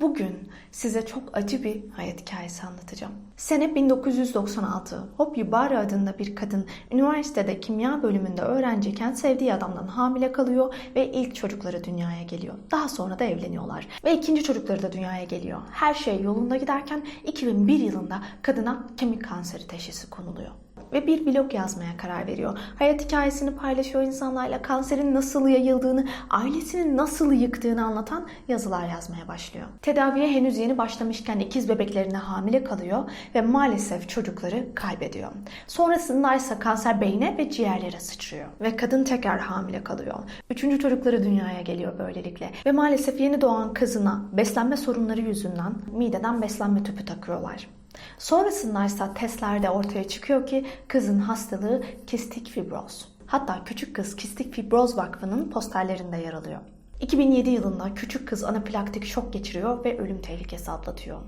Bugün size çok acı bir hayat hikayesi anlatacağım. Sene 1996. Hop Yubara adında bir kadın üniversitede kimya bölümünde öğrenciyken sevdiği adamdan hamile kalıyor ve ilk çocukları dünyaya geliyor. Daha sonra da evleniyorlar ve ikinci çocukları da dünyaya geliyor. Her şey yolunda giderken 2001 yılında kadına kemik kanseri teşhisi konuluyor ve bir blog yazmaya karar veriyor. Hayat hikayesini paylaşıyor insanlarla, kanserin nasıl yayıldığını, ailesini nasıl yıktığını anlatan yazılar yazmaya başlıyor. Tedaviye henüz yeni başlamışken ikiz bebeklerine hamile kalıyor ve maalesef çocukları kaybediyor. Sonrasında ise kanser beyne ve ciğerlere sıçrıyor ve kadın tekrar hamile kalıyor. Üçüncü çocukları dünyaya geliyor böylelikle ve maalesef yeni doğan kızına beslenme sorunları yüzünden mideden beslenme tüpü takıyorlar. Sonrasında ise testlerde ortaya çıkıyor ki kızın hastalığı kistik fibroz. Hatta küçük kız Kistik Fibroz Vakfı'nın posterlerinde yer alıyor. 2007 yılında küçük kız anafilaktik şok geçiriyor ve ölüm tehlikesi atlatıyor.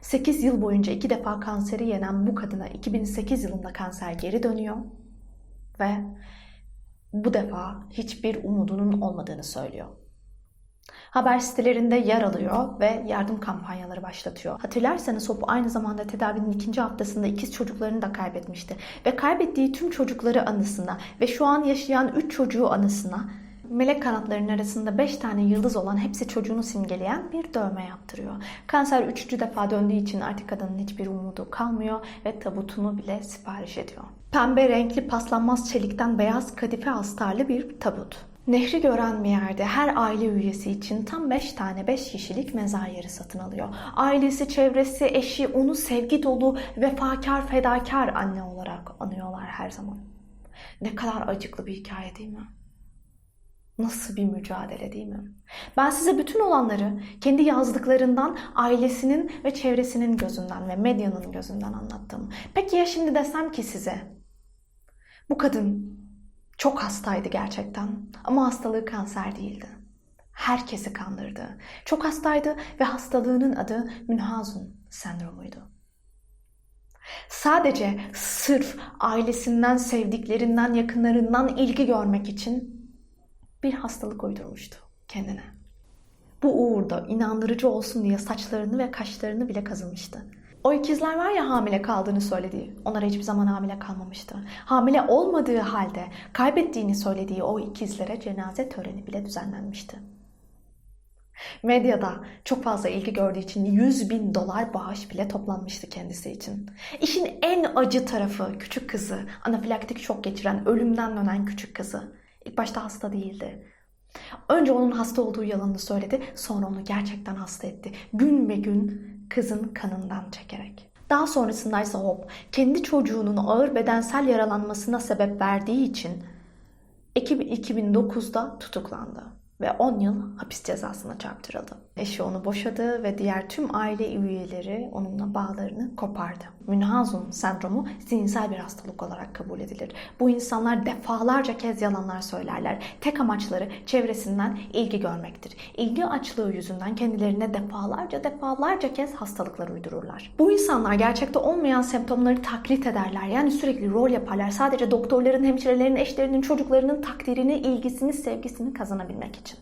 8 yıl boyunca iki defa kanseri yenen bu kadına 2008 yılında kanser geri dönüyor ve bu defa hiçbir umudunun olmadığını söylüyor. Haber sitelerinde yer alıyor ve yardım kampanyaları başlatıyor. Hatırlarsanız Hop aynı zamanda tedavinin ikinci haftasında ikiz çocuklarını da kaybetmişti. Ve kaybettiği tüm çocukları anısına ve şu an yaşayan 3 çocuğu anısına melek kanatlarının arasında 5 tane yıldız olan hepsi çocuğunu simgeleyen bir dövme yaptırıyor. Kanser üçüncü defa döndüğü için artık kadının hiçbir umudu kalmıyor ve tabutunu bile sipariş ediyor. Pembe renkli paslanmaz çelikten beyaz kadife astarlı bir tabut. Nehri gören bir yerde her aile üyesi için tam 5 tane 5 kişilik mezar yeri satın alıyor. Ailesi, çevresi, eşi onu sevgi dolu, vefakar, fedakar anne olarak anıyorlar her zaman. Ne kadar acıklı bir hikaye değil mi? Nasıl bir mücadele değil mi? Ben size bütün olanları kendi yazdıklarından, ailesinin ve çevresinin gözünden ve medyanın gözünden anlattım. Peki ya şimdi desem ki size bu kadın çok hastaydı gerçekten ama hastalığı kanser değildi. Herkesi kandırdı. Çok hastaydı ve hastalığının adı Münhazun sendromuydu. Sadece sırf ailesinden, sevdiklerinden, yakınlarından ilgi görmek için bir hastalık uydurmuştu kendine. Bu uğurda inandırıcı olsun diye saçlarını ve kaşlarını bile kazımıştı. O ikizler var ya hamile kaldığını söylediği, onlara hiçbir zaman hamile kalmamıştı. Hamile olmadığı halde kaybettiğini söylediği o ikizlere cenaze töreni bile düzenlenmişti. Medyada çok fazla ilgi gördüğü için 100 bin dolar bağış bile toplanmıştı kendisi için. İşin en acı tarafı küçük kızı, anafilaktik şok geçiren, ölümden dönen küçük kızı. İlk başta hasta değildi. Önce onun hasta olduğu yalanını söyledi, sonra onu gerçekten hasta etti. Gün ve gün kızın kanından çekerek. Daha sonrasında ise Hop kendi çocuğunun ağır bedensel yaralanmasına sebep verdiği için 2009'da tutuklandı ve 10 yıl hapis cezasına çarptırıldı. Eşi onu boşadı ve diğer tüm aile üyeleri onunla bağlarını kopardı. Münhazun sendromu zihinsel bir hastalık olarak kabul edilir. Bu insanlar defalarca kez yalanlar söylerler. Tek amaçları çevresinden ilgi görmektir. İlgi açlığı yüzünden kendilerine defalarca defalarca kez hastalıklar uydururlar. Bu insanlar gerçekte olmayan semptomları taklit ederler. Yani sürekli rol yaparlar. Sadece doktorların, hemşirelerin, eşlerinin, çocuklarının takdirini, ilgisini, sevgisini kazanabilmek için.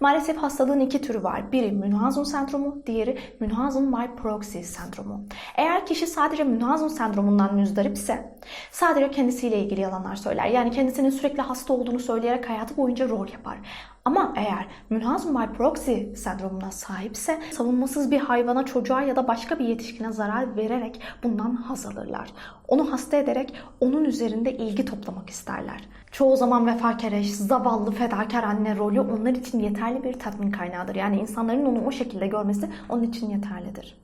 Maalesef hastalığın iki türü var. Biri Münhazun sendromu, diğeri Münhazun by proxy sendromu. Eğer kişi sadece Münhazun sendromundan müzdaripse sadece kendisiyle ilgili yalanlar söyler. Yani kendisinin sürekli hasta olduğunu söyleyerek hayatı boyunca rol yapar. Ama eğer Münhazun by proxy sendromuna sahipse savunmasız bir hayvana, çocuğa ya da başka bir yetişkine zarar vererek bundan haz alırlar. Onu hasta ederek onun üzerinde ilgi toplamak isterler. Çoğu zaman vefakar zavallı, fedakar anne rolü onlar için yeterli bir tatmin kaynağıdır. Yani insanların onu o şekilde görmesi onun için yeterlidir.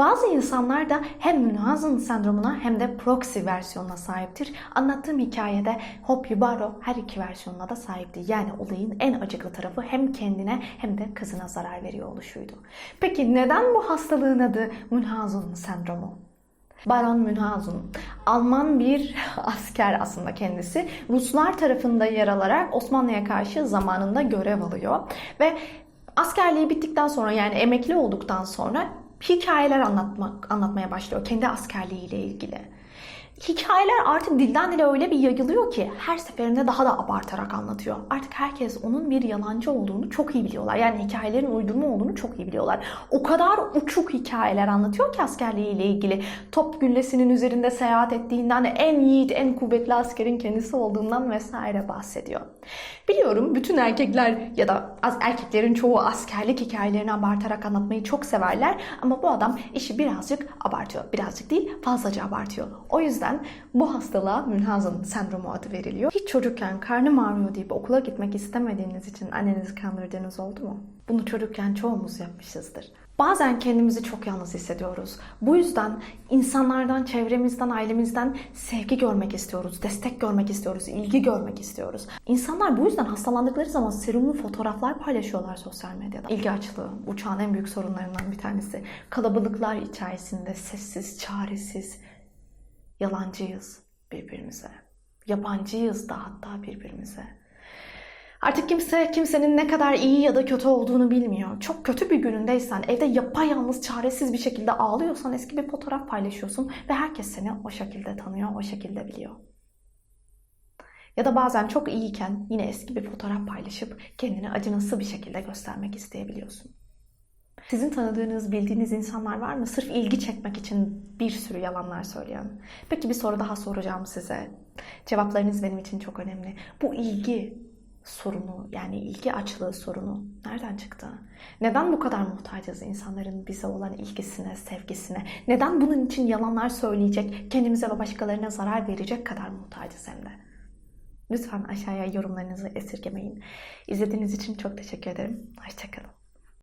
Bazı insanlar da hem Münhazın sendromuna hem de proxy versiyonuna sahiptir. Anlattığım hikayede Hop Yubaro her iki versiyonuna da sahipti. Yani olayın en acıklı tarafı hem kendine hem de kızına zarar veriyor oluşuydu. Peki neden bu hastalığın adı Münhazın sendromu? Baron Münhazun. Alman bir asker aslında kendisi. Ruslar tarafında yer alarak Osmanlı'ya karşı zamanında görev alıyor. Ve askerliği bittikten sonra yani emekli olduktan sonra hikayeler anlatmak, anlatmaya başlıyor kendi askerliğiyle ilgili. Hikayeler artık dilden dile öyle bir yayılıyor ki her seferinde daha da abartarak anlatıyor. Artık herkes onun bir yalancı olduğunu çok iyi biliyorlar. Yani hikayelerin uydurma olduğunu çok iyi biliyorlar. O kadar uçuk hikayeler anlatıyor ki askerliğiyle ilgili. Top güllesinin üzerinde seyahat ettiğinden, en yiğit, en kuvvetli askerin kendisi olduğundan vesaire bahsediyor. Biliyorum bütün erkekler ya da az erkeklerin çoğu askerlik hikayelerini abartarak anlatmayı çok severler ama bu adam işi birazcık abartıyor. Birazcık değil fazlaca abartıyor. O yüzden bu hastalığa Münhazın sendromu adı veriliyor. Hiç çocukken karnım ağrıyor deyip okula gitmek istemediğiniz için annenizi kandırdığınız oldu mu? Bunu çocukken çoğumuz yapmışızdır. Bazen kendimizi çok yalnız hissediyoruz. Bu yüzden insanlardan, çevremizden, ailemizden sevgi görmek istiyoruz, destek görmek istiyoruz, ilgi görmek istiyoruz. İnsanlar bu yüzden hastalandıkları zaman serumlu fotoğraflar paylaşıyorlar sosyal medyada. İlgi açlığı, uçağın en büyük sorunlarından bir tanesi. Kalabalıklar içerisinde sessiz, çaresiz, yalancıyız birbirimize. Yabancıyız da hatta birbirimize. Artık kimse kimsenin ne kadar iyi ya da kötü olduğunu bilmiyor. Çok kötü bir günündeysen, evde yapayalnız, çaresiz bir şekilde ağlıyorsan eski bir fotoğraf paylaşıyorsun ve herkes seni o şekilde tanıyor, o şekilde biliyor. Ya da bazen çok iyiyken yine eski bir fotoğraf paylaşıp kendini acınası bir şekilde göstermek isteyebiliyorsun. Sizin tanıdığınız, bildiğiniz insanlar var mı? Sırf ilgi çekmek için bir sürü yalanlar söyleyen. Peki bir soru daha soracağım size. Cevaplarınız benim için çok önemli. Bu ilgi sorunu yani ilgi açlığı sorunu nereden çıktı? Neden bu kadar muhtacız insanların bize olan ilgisine, sevgisine? Neden bunun için yalanlar söyleyecek, kendimize ve başkalarına zarar verecek kadar muhtacız hem de? Lütfen aşağıya yorumlarınızı esirgemeyin. İzlediğiniz için çok teşekkür ederim. Hoşçakalın.